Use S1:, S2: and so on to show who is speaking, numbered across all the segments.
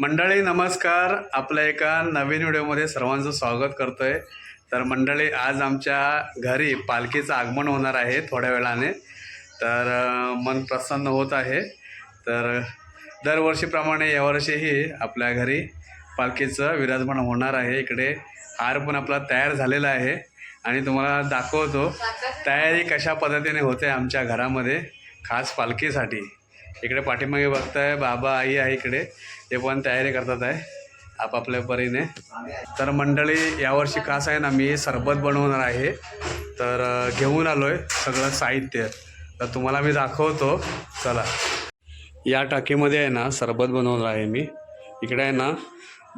S1: मंडळी नमस्कार. आपल्या एका नवीन व्हिडिओमध्ये सर्वांचं स्वागत करतो आहे तर मंडळी आज आमच्या घरी पालखीचं आगमन होणार आहे थोड्या वेळाने. तर मन प्रसन्न होत आहे. तर दरवर्षीप्रमाणे यावर्षीही आपल्या घरी पालखीचं विराजमान होणार आहे. इकडे हार पण आपला तयार झालेला आहे. आणि तुम्हाला दाखवतो तयारी कशा पद्धतीने होते आमच्या घरामध्ये खास पालखीसाठी. इकडे पाठीमागे बघताय बाबा आई आहे इकडे. ते पण तयारी करतात आहे आपापल्या परीने. तर मंडळी यावर्षी खास आहे ना मी सरबत बनवणार आहे. तर घेऊन आलो आहे सगळं साहित्य. तर तुम्हाला मी दाखवतो. चला. या टाकीमध्ये आहे ना सरबत बनवणार आहे मी. इकडे आहे ना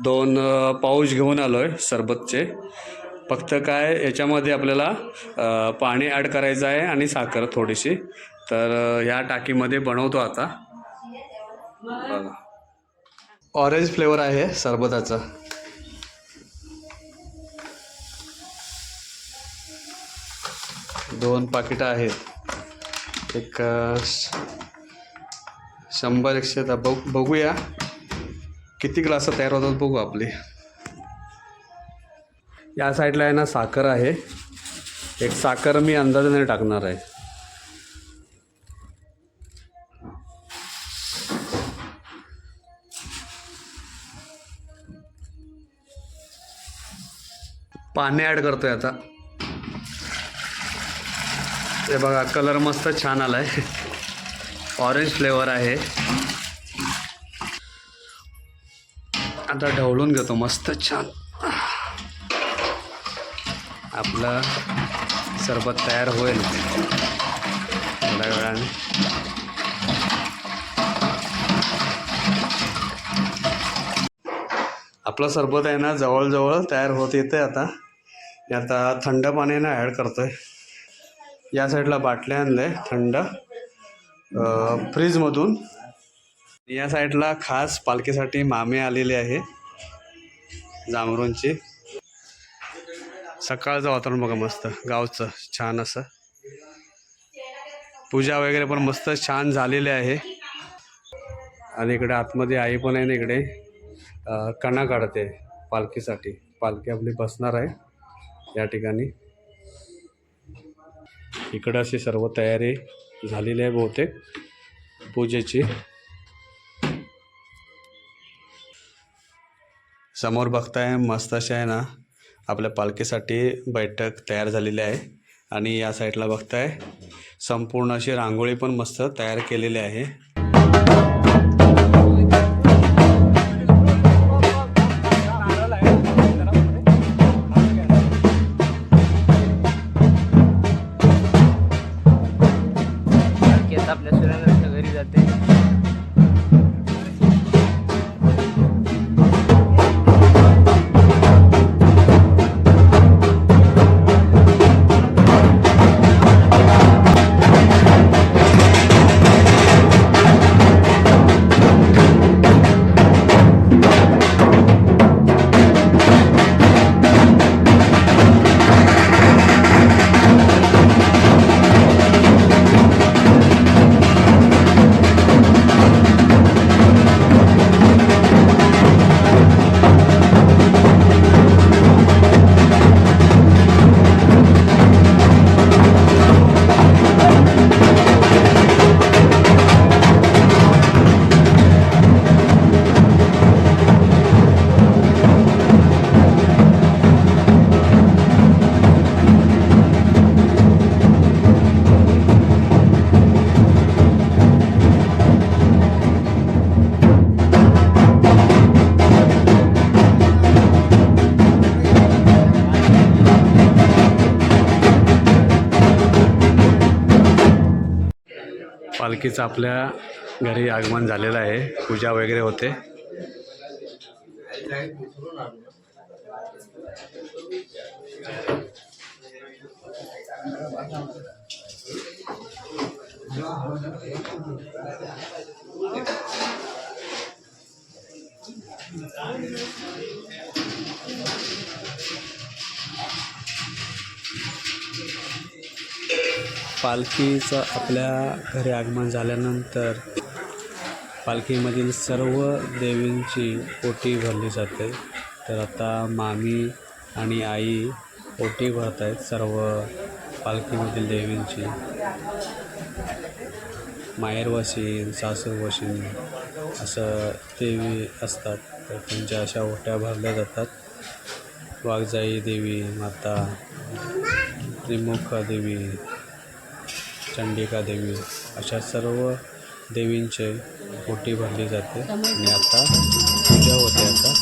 S1: दोन पाऊच घेऊन आलो आहे सरबतचे. फक्त काय याच्यामध्ये आपल्याला पाणी ॲड करायचं आहे आणि साखर थोडीशी. तर ह्या टाकीमध्ये बनवतो आता. बघा. ऑरेंज फ्लेवर आहे सरबताचा. दोन पाकिटं आहेत. एक शंभर एकशे बघ बघूया. किती ग्लास तयार होतात बघू आपली. या साईडला आहे ना साखर आहे. एक साखर मी अंदाजाने टाकणार आहे. पाणी ॲड करतोय आता. हे बघा कलर मस्त छान आलाय. ऑरेंज फ्लेवर आहे. आता ढवळून घेतो मस्त छान. आपलं सरबत तयार होईल. थोड्या वेळाने. आपलं सरबत आहे ना जवळजवळ तयार होत येते आता. मी आता थंड पाण्यानं ॲड करतो आहे या साईडला बाटल्या आणल्या थंड. फ्रीजमधून या साईडला खास पालखीसाठी मामे आलेले आहे जांभरूंची. सकाळचं वातावरण बघा मस्त गावचं छान असं. पूजा वगैरे पण मस्त छान झालेली आहे. आणि इकडे आतमध्ये आई पण आहे ना इकडे. कणा काढते पालखीसाठी. पालखी आपली बसणार आहे. या ठिकाणी. इकडं अशी सर्व तयारी झालेली आहे बहुतेक पूजेची. समोर बघताय मस्त अशी आहे ना आपल्या पालखीसाठी बैठक तयार झालेली आहे. आणि या साईडला बघताय संपूर्ण अशी रांगोळी पण मस्त तयार केलेली आहे.
S2: की आता आपल्या
S1: पालखीचं आपल्या घरी आगमन झालेलं आहे. पूजा वगैरे होते. पालखीचं आपल्या घरी आगमन झाल्यानंतर पालखीमधील सर्व देवींची ओटी भरली जाते. तर आता मामी आणि आई ओटी भरत आहेत सर्व पालखीमधील देवींची. माहेरवासीन सासूरवासीन असं देवी असतात. तर त्यांच्या अशा ओट्या भरल्या जातात. वाघजाई देवी माता त्रिमुखा देवी चंडिका देवी अशा सर्व देवींचे पोटी भरली जाते. आणि आता पूजा होते आता.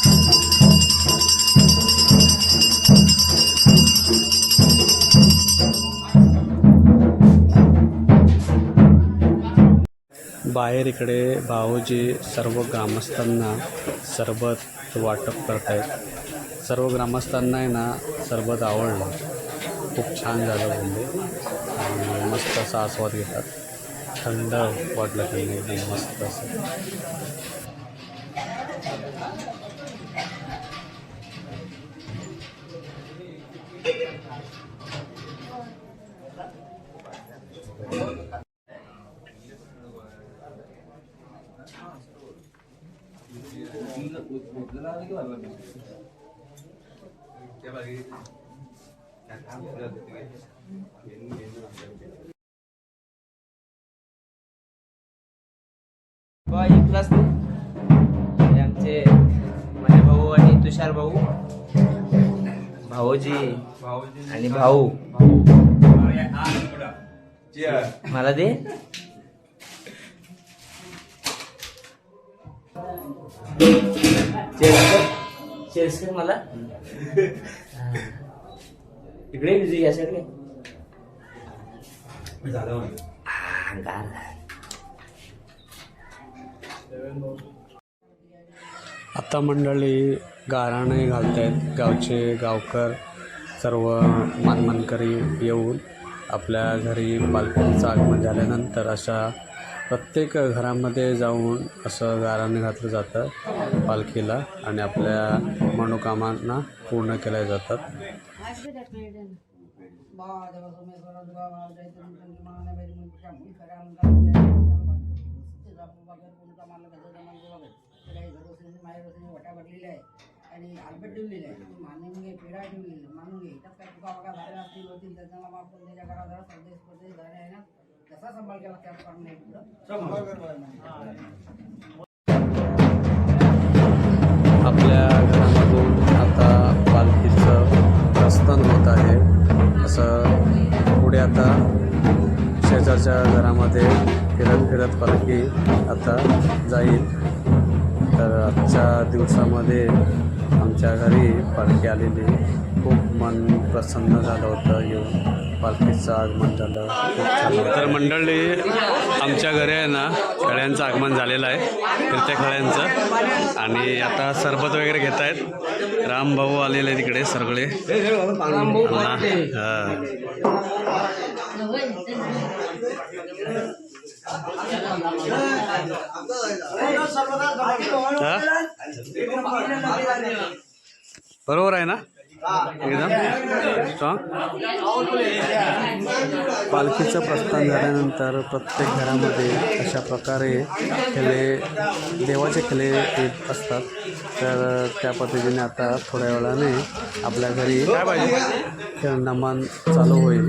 S1: बाहेर इकडे भाऊजी सर्व ग्रामस्थांना सरबत वाटप करत आहेत सर्व ग्रामस्थांना आहे ना सरबत आवडलं. खूप छान झालं म्हणजे मस्त असा आस्वाद घेतात. थंड वाटलं एकदम मस्त असं.
S2: क्लास आमचे माझे भाऊ आणि तुषार भाऊ भाऊजी आणि भाऊ मला दे मला. इकडे तुझी या सगळे गार
S1: आता मंडळी गाराणे घालत आहेत गावचे गावकर सर्व मानमानकरी येऊन आपल्या घरी पालखीचं आगमन झाल्यानंतर अशा प्रत्येक घरामध्ये जाऊन असं गाराणे घातलं जातं पालखीला आणि आपल्या मनोकामांना पूर्ण केल्या जातात.
S3: आणि आलबट ठेवलेलं आहे मानून घे पेढा ठेवलेला मानून घे त्यात काय तुका बघा झाल्या असतील होतील त्यांना आपण त्याच्या जरा संदेश झाले आहे ना कसा सांभाळ केला त्यात नाही पुढं
S1: आपल्या होत आहे. असं पुढे आता शेजारच्या घरामध्ये फिरत फिरत पालखी आता जाईल. तर आजच्या दिवसामध्ये आमच्या घरी पालखी आलेली खूप मन प्रसन्न झालं होतं येऊन. पालखीचं आगमन झालं तर मंडळी आमच्या घरी आहे ना खळ्यांचं आगमन झालेलं आहे फिरत्या खळ्यांचं. आणि आता सरबत वगैरे घेत आहेत. रामभाऊ आलेले आहेत तिकडे सगळे. हा? बरोबर आहे ना? एकदम स्ट्रॉंग पालखीचं प्रस्थान झाल्यानंतर प्रत्येक घरामध्ये अशा प्रकारे खेळे देवाचे खेळे येत असतात. तर त्या पद्धतीने आता थोड्या वेळाने आपल्या घरी नमन चालू होईल.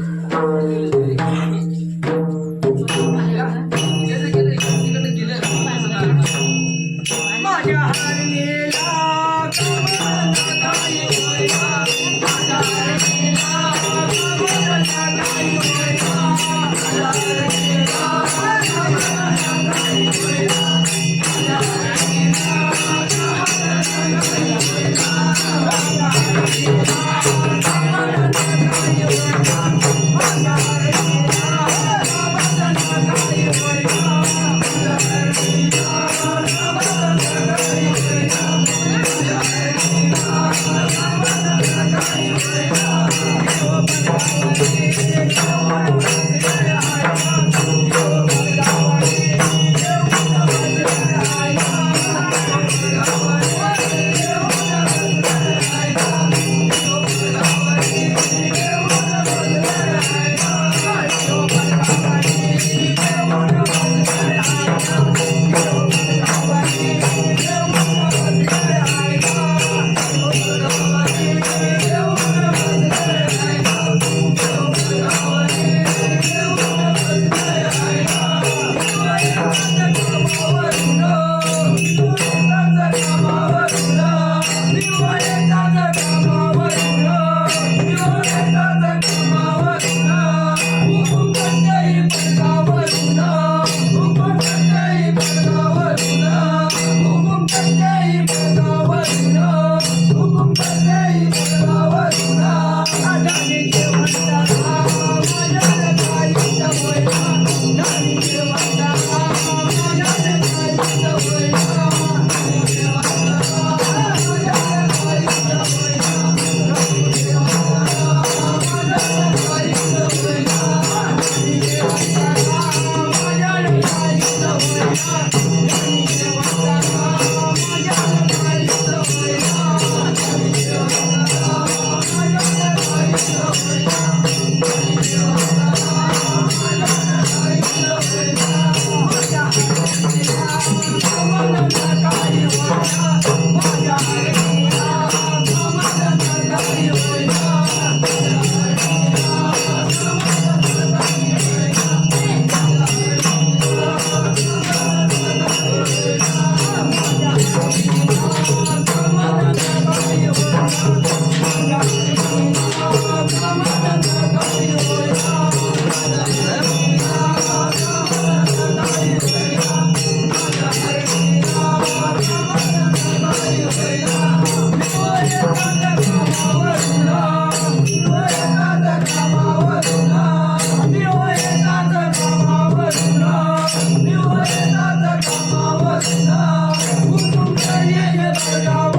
S1: Hallelujah.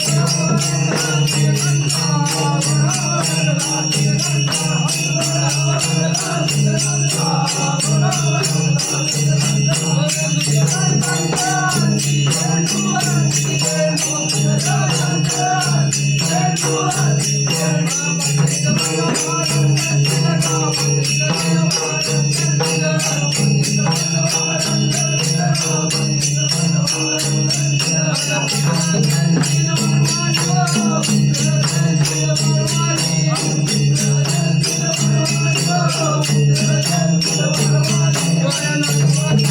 S4: Thank you.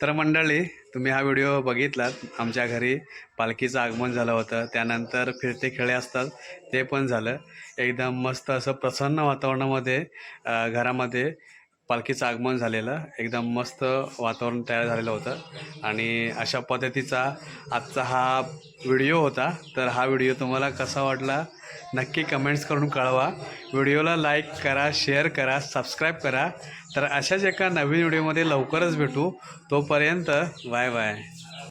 S1: तर मंडळी तुम्ही हा व्हिडिओ बघितलात. आमच्या घरी पालखीचं आगमन झालं होतं. त्यानंतर फिरते खेळे असतात. ते पण झालं. एकदम मस्त असं प्रसन्न वातावरणामध्ये घरामध्ये पालखीचं आगमन झालेलं. एकदम मस्त वातावरण तयार झालेलं होतं. आणि अशा पद्धतीचा आजचा हा व्हिडिओ होता. तर हा व्हिडिओ तुम्हाला कसा वाटला नक्की कमेंट्स करून कळवा. व्हिडिओला लाईक करा शेअर करा सबस्क्राईब करा. तर अशाच एका नवीन व्हिडिओमध्ये लवकरच भेटू. तोपर्यंत बाय बाय.